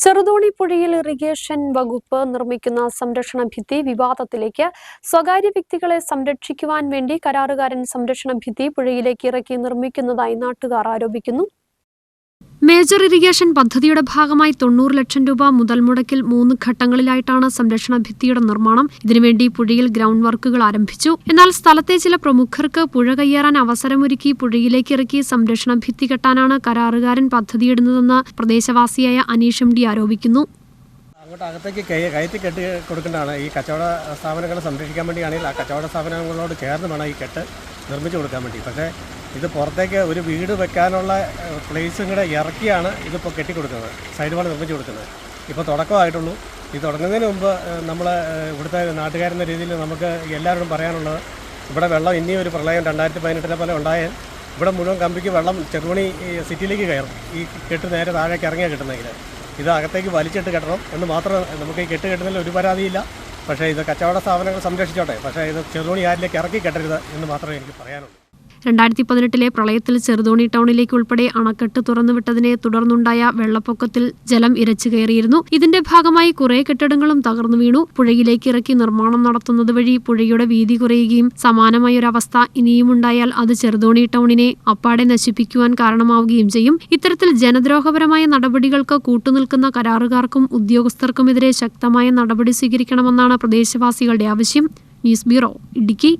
ചെറുതോണി പുഴയിൽ ഇറിഗേഷൻ വകുപ്പ് നിർമ്മിക്കുന്ന സംരക്ഷണ ഭിത്തി വിവാദത്തിലേക്ക് സ്വകാര്യ വ്യക്തികളെ സംരക്ഷിക്കുവാൻ വേണ്ടി കരാറുകാരൻ സംരക്ഷണ ഭിത്തി പുഴയിലേക്ക് ഇറക്കി നിർമ്മിക്കുന്നതായി നാട്ടുകാർ ആരോപിക്കുന്നു. മേജർ ഇറിഗേഷൻ പദ്ധതിയുടെ ഭാഗമായി തൊണ്ണൂറ് ലക്ഷം രൂപ മുതൽ മുടക്കിൽ മൂന്ന് ഘട്ടങ്ങളിലായിട്ടാണ് സംരക്ഷണ ഭിത്തിയുടെ നിർമ്മാണം. ഇതിനുവേണ്ടി പുഴയിൽ ഗ്രൗണ്ട് വർക്കുകൾ ആരംഭിച്ചു. എന്നാൽ സ്ഥലത്തെ ചില പ്രമുഖർക്ക് പുഴ കയ്യേറാൻ അവസരമൊരുക്കി പുഴയിലേക്ക് ഇറക്കി സംരക്ഷണ ഭിത്തി കെട്ടാനാണ് കരാറുകാരൻ പദ്ധതിയിടുന്നതെന്ന് പ്രദേശവാസിയായ അനീഷ് എം ഡി ആരോപിക്കുന്നു. അങ്ങോട്ട് അകത്തേക്ക് കയ കയറ്റി കെട്ടി കൊടുക്കേണ്ടതാണ്. ഈ കച്ചവട സ്ഥാപനങ്ങളെ സംരക്ഷിക്കാൻ വേണ്ടിയാണെങ്കിൽ ആ കച്ചവട സ്ഥാപനങ്ങളോട് ചേർന്ന് വേണം ഈ കെട്ട് നിർമ്മിച്ചു കൊടുക്കാൻ വേണ്ടി. പക്ഷേ ഇത് പുറത്തേക്ക് ഒരു വീട് വെക്കാനുള്ള പ്ലേസും കൂടെ ഇറക്കിയാണ് ഇതിപ്പോൾ കെട്ടിക്കൊടുക്കുന്നത്. സൈഡ് വാൾ നിർമ്മിച്ചു കൊടുക്കുന്നത്. ഇപ്പോൾ തുടക്കമായിട്ടുള്ളൂ. ഇത് തുടങ്ങുന്നതിന് മുമ്പ് നമ്മൾ ഇവിടുത്തെ നാട്ടുകാരെന്ന രീതിയിൽ നമുക്ക് എല്ലാവരോടും പറയാനുള്ളത് ഇവിടെ വെള്ളം ഇനിയും ഒരു പ്രളയം രണ്ടായിരത്തി പതിനെട്ടിലെ പോലെ ഉണ്ടായാൽ ഇവിടെ മുഴുവൻ കമ്പിക്ക് വെള്ളം ചെറുപണി സിറ്റിയിലേക്ക് കയറും. ഈ കെട്ട് നേരെ താഴേക്ക് ഇറങ്ങിയാൽ കിട്ടുന്നെങ്കിൽ ഇത് അകത്തേക്ക് വലിച്ചിട്ട് കെട്ടണം എന്ന് മാത്രം നമുക്ക് ഈ കെട്ട് കെട്ടുന്നതിൽ ഒരു പരാതിയില്ല. പക്ഷേ ഇത് കച്ചവട സ്ഥാപനങ്ങൾ സംരക്ഷിച്ചോട്ടെ. പക്ഷേ ഇത് ചെറുപണി ആരിലേക്ക് ഇറക്കി കെട്ടരുത് എന്ന് മാത്രമേ എനിക്ക് പറയാനുള്ളൂ. രണ്ടായിരത്തി പതിനെട്ടിലെ പ്രളയത്തിൽ ചെറുതോണി ടൗണിലേക്ക് ഉൾപ്പെടെ അണക്കെട്ട് തുറന്നുവിട്ടതിനെ തുടർന്നുണ്ടായ വെള്ളപ്പൊക്കത്തിൽ ജലം ഇരച്ചു കയറിയിരുന്നു. ഇതിന്റെ ഭാഗമായി കുറെ കെട്ടിടങ്ങളും തകർന്നു വീണു. പുഴയിലേക്ക് ഇറക്കി നിർമ്മാണം നടത്തുന്നത് വഴി പുഴയുടെ വീതി കുറയുകയും സമാനമായ ഒരു അവസ്ഥ ഇനിയും ഉണ്ടായാൽ അത് ചെറുതോണി ടൗണിനെ അപ്പാടെ നശിപ്പിക്കുവാൻ കാരണമാവുകയും ചെയ്യും. ഇത്തരത്തിൽ ജനദ്രോഹപരമായ നടപടികൾക്ക് കൂട്ടുനിൽക്കുന്ന കരാറുകാർക്കും ഉദ്യോഗസ്ഥർക്കുമെതിരെ ശക്തമായ നടപടി സ്വീകരിക്കണമെന്നാണ് പ്രദേശവാസികളുടെ ആവശ്യം. News bureau Idukki.